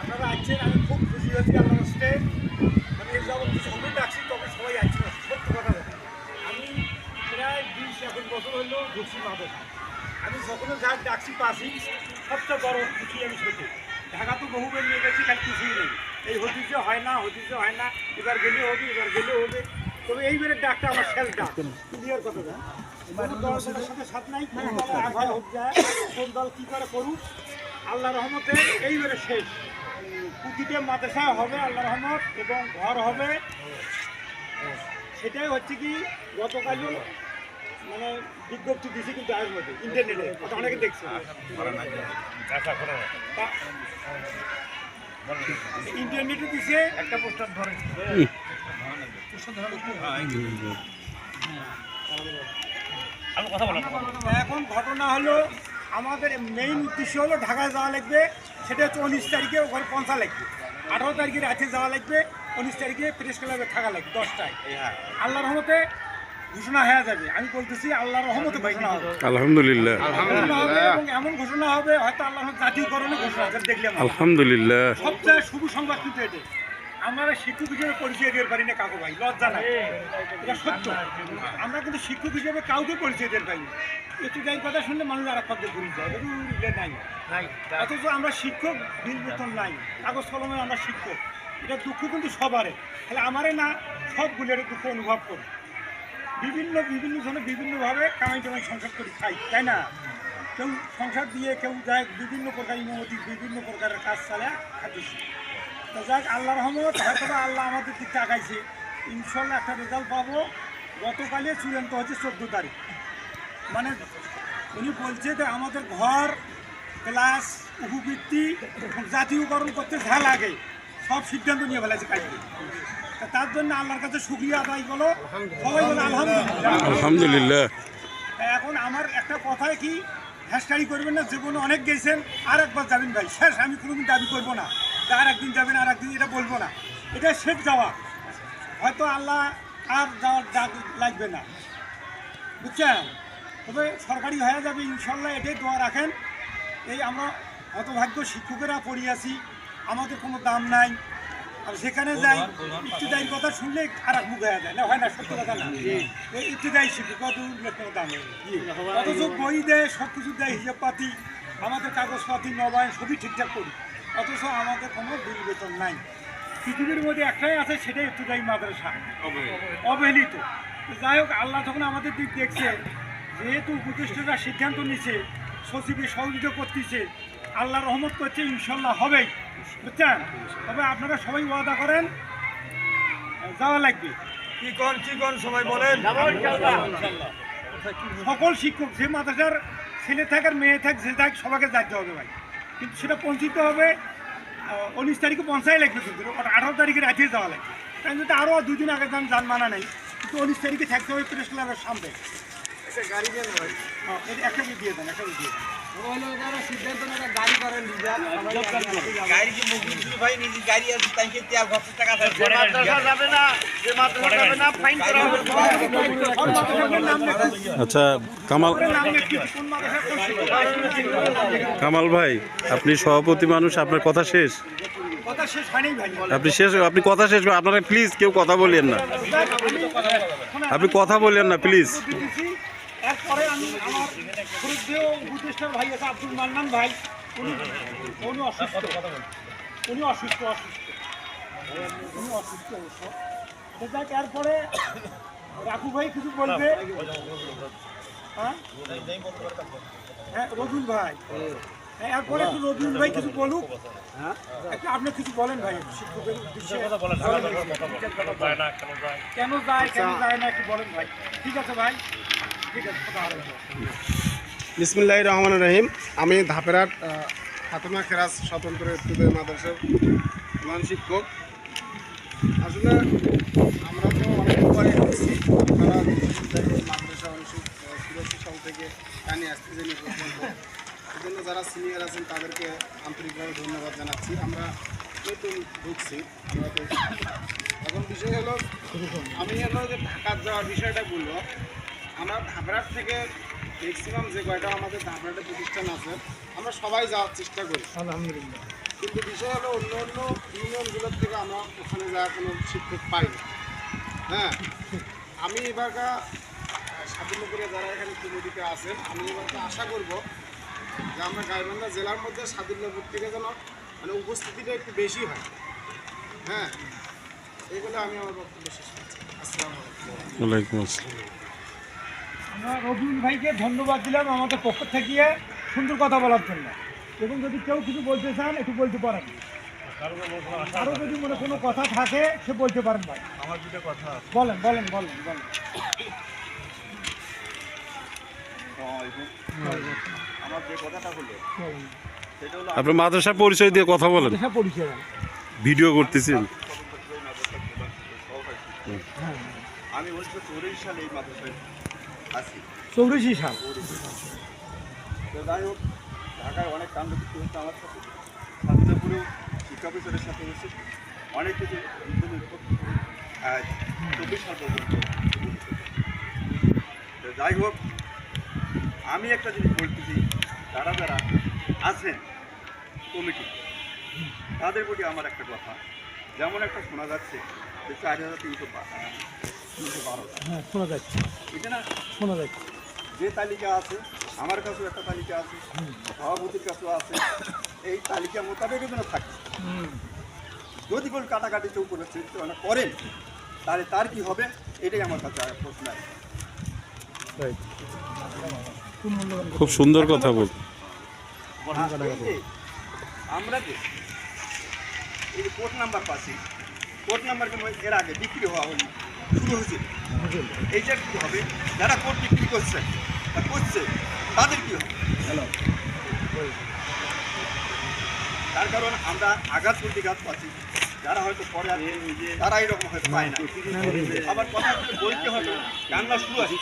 আপনারা আসছেন আমি খুব খুশি হয়েছি আল্লাহ হস্তে মানে যখন ডাকছি তখন সবাই আসছে সত্য কথা আমি প্রায় বিশ এখন বছর হলো ঢুকছি মাদক আমি যখনও যা ডাকছি পাচ্ছি সবচেয়ে বড় খুশি আমি সেটি ঢাকা তো বহুবার নিয়ে গেছি খালি কিছুই নেই এই হতিছে হয় না হতিছে হয় না এবার গেলে হবে এবার গেলে হবে তবে এইবারের ডাকটা আমার শেষ ডাক ক্লিয়ার কথা না দলের সাথে সাথ নাই কোন দলে আঘাত হোক দল কী করে করুক আল্লাহ রহমতে এইবারে শেষ। প্রতিটা মাদ্রাসা হবে আল্লাহ রহমত এবং ঘর হবে। সেটাই হচ্ছে কি গতকালও মানে বিজ্ঞপ্তি দিয়েছে কিন্তু আয়ের মধ্যে ইন্টারনেটে। ওটা অনেকে দেখছে। ইন্টারনেটে দিছে একটা পোস্টার ধরে। এখন ঘটনা হলো আমাদের মেইন উদ্দেশ্য হলো ঢাকায় যাওয়া লাগবে। সেটা হচ্ছে উনিশ তারিখে ওখানে পৌঁছা লাগবে। আঠারো তারিখে রাতে যাওয়া লাগবে। উনিশ তারিখে প্রেস ক্লাবে থাকা লাগবে দশটায়। আল্লাহ রহমতে ঘোষণা হয়ে যাবে। আমি বলতেছি আল্লাহ রহমতে ঘোষণা হবে। আলহামদুলিল্লাহ। এবং এমন ঘোষণা হবে হয়তো আল্লাহ জাতীয়করণে ঘোষণা দেখলাম আলহামদুলিল্লাহ। সবচেয়ে শুভ সংবাদ কিন্তু এটা আমরা শিক্ষক হিসেবে পরিচয় দিতে পারি না কাকু ভাই লজ্জা নাই। এটা সত্য। আমরা কিন্তু শিক্ষক হিসেবে কাউকে পরিচয় দিতে পারি না। একটু যাই কথা শুনলে মানুষ আর এক ঘুরে যায়। নাই। অথচ আমরা শিক্ষক বিল বেতন নাই। কাগজ কলমে আমরা শিক্ষক। এটা দুঃখ কিন্তু সবারই তাহলে আমারে না সবগুলোর দুঃখ অনুভব করি। বিভিন্ন বিভিন্ন জনে বিভিন্নভাবে কামাই টামাই সংসার করি খাই তাই না? কেউ সংসার দিয়ে কেউ যায় বিভিন্ন প্রকার ইমামতি বিভিন্ন প্রকারের কাজ চালায় খাচ্ছি তো যাক আল্লাহ রহমত হয়তো আল্লাহ আমাদের দিকটা আগাইছে। ইনশাল্লাহ একটা রেজাল্ট পাবো। গতকালে চূড়ান্ত হচ্ছে চোদ্দ তারিখ। মানে উনি বলছে যে আমাদের ঘর ক্লাস উপবৃত্তি জাতীয়করণ করতে যা লাগে সব সিদ্ধান্ত নিয়ে ফেলেছে কাজকে তার জন্য আল্লাহর কাছে শুক্রিয়া আদায় করো সবাই বলে আলহামদুলিল্লাহ। আলহামদুলিল্লাহ। এখন আমার একটা কথায় কি হ্যাশটারি করবেন না জীবনে অনেক গেছেন আর একবার যাবেন ভাই। শেষ আমি কোনোদিন দাবি করব না। আর একদিন যাবেন আর একদিন এটা বলব না। এটা শেষ যাওয়া। হয়তো আল্লাহ আর যাওয়ার ডাক লাগবে না। বুঝছেন? তবে সরকারি হয়ে যাবে ইনশাল্লাহ এটাই দোয়া রাখেন। এই আমরা হতভাগ্য শিক্ষকেরা পড়িয়াছি আমাদের কোনো দাম নাই। আর সেখানে যাই ইত্যাদি কথা শুনলে খারাপ মুখ হয়ে যায়। না হয় না সত্য কথা না। এই ইত্যাদি শিক্ষক কত কোনো দাম। অথচ বই দেয় সব কিছু দেয় হিসাব পাতি আমাদের কাগজপাতি নবায়ন সবই ঠিকঠাক করি। অথচ আমাদের কোনো বিল বেতন নাই। পৃথিবীর মধ্যে একটাই আছে সেটাই ইত্যাদি মাদ্রাসা। অবহেলিত। তো যাই হোক আল্লাহ যখন আমাদের দিক দেখছে যেহেতু উপদেষ্টারা সিদ্ধান্ত নিছে সচিবে সহযোগিতা করতেছে আল্লাহ রহমত করছে ইনশাল্লাহ হবেই। বুঝছেন? তবে আপনারা সবাই ওয়াদা করেন যাওয়া লাগবে। কি কন কি কন সবাই বলেন? সকল শিক্ষক যে মাদ্রাসার ছেলে থাক আর মেয়ে থাক যে থাক সবাইকে যাইতে হবে ভাই। কিন্তু সেটা পৌঁছিতে হবে উনিশ তারিখে পৌঁছাই লাগবে কিন্তু আঠারো তারিখে রাতে যাওয়া লাগবে। তাই যদি আরও দুদিন আগে যান যান মানা নেই কিন্তু উনিশ তারিখে থাকতে হবে প্রেস ক্লাবের সামনে। একটা গাড়ি ভাই। হ্যাঁ, একটা দিয়ে দেন একটা দিয়ে দেন। আচ্ছা কামাল কামাল ভাই, আপনি সভাপতি মানুষ, আপনার কথা শেষ আপনি শেষ আপনি কথা শেষ। আপনারা প্লিজ কেউ কথা বলেন না আপনি কথা বলেন না প্লিজ আমি আমার শ্রদ্ধেয় উপদেষ্টার ভাই আছে আব্দুল মান্নান ভাই। উনি উনি অসুস্থ। উনি অসুস্থ অসুস্থ। উনি অসুস্থ অবশ্য। যাক এরপরে রাখু ভাই কিছু বলবে? হ্যাঁ? হ্যাঁ রবিউল ভাই। হ্যাঁ, এরপরে একটু রবিউল ভাই কিছু বলুক। একটু আপনি কিছু বলেন ভাই কেন যায় কেন যায় না? একটু বলেন ভাই। ঠিক আছে ভাই? ঠিক আছে বিসমুল্লাহ রহমান রহিম। আমি ধাপেরাট ফাতেমা খেরাজ স্বতন্ত্র ইত্যাদি মাদ্রাসার প্রধান শিক্ষক। আসলে আমরা তো অনেক পরে এসেছি আপনারা মাদ্রাসা চুরাশি সাল থেকে টানি আসতেছেন এই পর্যন্ত জন্য যারা সিনিয়র আছেন, তাদেরকে আন্তরিকভাবে ধন্যবাদ জানাচ্ছি। আমরা নতুন ঢুকছি, আমরা তো এখন বিষয় হলো, আমি হলো যে ঢাকা যাওয়ার বিষয়টা বলব। আমরা ধাপরাট থেকে ম্যাক্সিমাম যে কয়টা আমাদের ধাপড়াটে প্রতিষ্ঠান আছে। আমরা সবাই যাওয়ার চেষ্টা করি। আলহামদুলিল্লাহ। কিন্তু বিষয় হলো অন্য অন্য ইউনিয়নগুলোর থেকে আমরা ওখানে যাওয়ার কোনো শিক্ষক পাই না। হ্যাঁ আমি এবারকার স্বাধীনপুরে যারা এখানে কমিটিতে আছেন আমি এবারকে আশা করব যে আমরা গাইবান্ধা জেলার মধ্যে স্বাধীনপুর থেকে যেন মানে উপস্থিতিটা একটু বেশি হয়। হ্যাঁ এইগুলো আমি আমার বক্তব্য শেষ করছি। আসসালামু আলাইকুম। ওয়ালাইকুম আসসালাম। রবিউল ভাইকে ধন্যবাদ দিলাম আমাদের পক্ষ থেকে। সুন্দর কথা বলার জন্য। এবং যদি কেউ কিছু বলতে চান একটু বলতে পারেন। আরও যদি মনে কোনো কথা থাকে সে বলতে পারেন ভাই। আমার দুটো কথা বলেন বলেন বলেন বলেন। আমার যে কথাটা হলো বলেন। সেটা হলো আপনি মাদ্রাসা পরিচয় দিয়ে কথা বলেন। ভিডিও করতেছেন। আমি উনিশশো চৌরাশি সালে এই মাদ্রাসায় চৌরাশি সাল। তো যাই হোক, ঢাকায় অনেক কাণ্ড কিছু হচ্ছে আমার সাথে। স্বাধীনপুরেও শিক্ষা অফিসারের সাথে হচ্ছে। অনেক কিছু চব্বিশ সাল পর্যন্ত। যাই হোক, আমি একটা জিনিস বলতেছি, যারা যারা আছেন কমিটি, তাদের প্রতি আমার একটা কথা। যেমন একটা শোনা যাচ্ছে যে চার হাজার তিনশো হ্যাঁ শোনা যাচ্ছে এটা না শোনা যাচ্ছে যে তালিকা আছে আমার কাছেও একটা তালিকা আছে সভাপতির কাছেও আছে এই তালিকা মোতাবেক যেন থাকে। যদি কোনো কাটাকাটি চৌ করে চিন্তা করেন তাহলে তার কি হবে? এটাই আমার কাছে প্রশ্ন আছে। খুব সুন্দর কথা বল। আর এই যে আমরা যে এই যে কোর্ট নাম্বার পাচ্ছি কোর্ট নাম্বার কিন্তু এর আগে বিক্রি হওয়া হয়নি। শুরু হয়েছে। এইটা কি হবে? যারা কোর্ট বিক্রি করছে বা করছে তাদের কি হবে? তার কারণ আমরা আঘাত প্রতিঘাত পাচ্ছি। যারা হয়তো পরে আর তারা এরকম হয়তো পায় না। আবার কথা বলতে হবে কান্না শুরু আছে